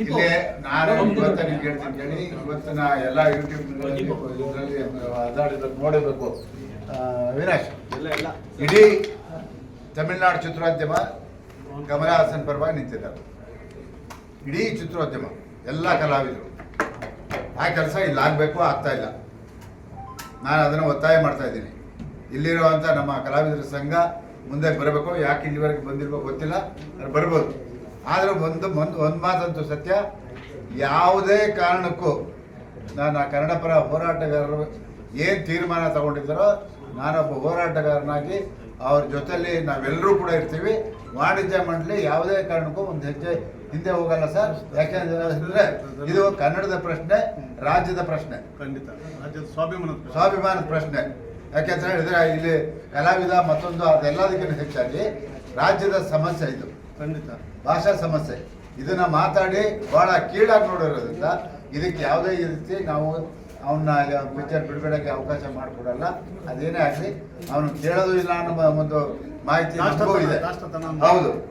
ಇಲ್ಲಿ ನಾನು ಇವತ್ತ ನಿಮ್ಗೆ ಹೇಳ್ತೀನಿ ಇವತ್ತಿನ ಎಲ್ಲ ಯೂಟ್ಯೂಬ್ ಇದರಲ್ಲಿ ಅದಾಡಿರೋದು ನೋಡಬೇಕು ಆ, ವಿನಾಶ್ ಇಡೀ ತಮಿಳ್ನಾಡು ಚಿತ್ರೋದ್ಯಮ ಕಮಲ ಹಾಸನ್ ಪರವಾಗಿ ನಿಂತಿದ್ದಾರೆ. ಇಡೀ ಚಿತ್ರೋದ್ಯಮ ಎಲ್ಲ ಕಲಾವಿದರು. ಆ ಕೆಲಸ ಇಲ್ಲಿ ಆಗಬೇಕು ಆಗ್ತಾ ಇಲ್ಲ. ನಾನು ಅದನ್ನು ಒತ್ತಾಯ ಮಾಡ್ತಾ ಇದ್ದೀನಿ. ಇಲ್ಲಿರುವಂಥ ನಮ್ಮ ಕಲಾವಿದರ ಸಂಘ ಮುಂದೆ ಬರಬೇಕು. ಯಾಕೆ ಇಲ್ಲಿವರೆಗೆ ಬಂದಿರಬೇಕು ಗೊತ್ತಿಲ್ಲ ಅದು ಬರ್ಬೋದು. ಆದರೆ ಒಂದು ಒಂದು ಒಂದು ಮಾತಂತೂ ಸತ್ಯ. ಯಾವುದೇ ಕಾರಣಕ್ಕೂ ನಾನು ಆ ಕನ್ನಡ ಪರ ಹೋರಾಟಗಾರರು ಏನು ತೀರ್ಮಾನ ತಗೊಂಡಿದ್ದಾರೋ ನಾನೊಬ್ಬ ಹೋರಾಟಗಾರನಾಗಿ ಅವ್ರ ಜೊತೆಲಿ ನಾವೆಲ್ಲರೂ ಕೂಡ ಇರ್ತೀವಿ. ವಾಣಿಜ್ಯ ಮಂಡಳಿ ಯಾವುದೇ ಕಾರಣಕ್ಕೂ ಒಂದು ಹೆಜ್ಜೆ ಹಿಂದೆ ಹೋಗಲ್ಲ ಸರ್. ಯಾಕೆಂದ್ರೆ ಇದು ಕನ್ನಡದ ಪ್ರಶ್ನೆ ರಾಜ್ಯದ ಪ್ರಶ್ನೆ. ಖಂಡಿತ. ರಾಜ್ಯದ ಸ್ವಾಭಿಮಾನದ ಸ್ವಾಭಿಮಾನದ ಪ್ರಶ್ನೆ. ಯಾಕೆಂತ ಹೇಳಿದ್ರೆ ಇಲ್ಲಿ ಕಲಾವಿದ ಮತ್ತೊಂದು ಅದೆಲ್ಲದಕ್ಕಿಂತ ಹೆಚ್ಚಾಗಿ ರಾಜ್ಯದ ಸಮಸ್ಯೆ ಇದು. ಖಂಡಿತ. ಭಾಷಾ ಸಮಸ್ಯೆ. ಇದನ್ನ ಮಾತಾಡಿ ಬಹಳ ಕೀಳಾಗಿ ನೋಡಿರೋದ್ರಿಂದ ಇದಕ್ಕೆ ಯಾವುದೇ ರೀತಿ ನಾವು ಅವನ್ನ ಪಿಕ್ಚರ್ ಬಿಡುಗಡೆಗೆ ಅವಕಾಶ ಮಾಡಿಕೊಡಲ್ಲ. ಅದೇನೇ ಆಗಲಿ ಅವನು ಕೇಳೋದು ಇಲ್ಲ ಅನ್ನೋ ಒಂದು ಮಾಹಿತಿ ಇದೆ. ಹೌದು.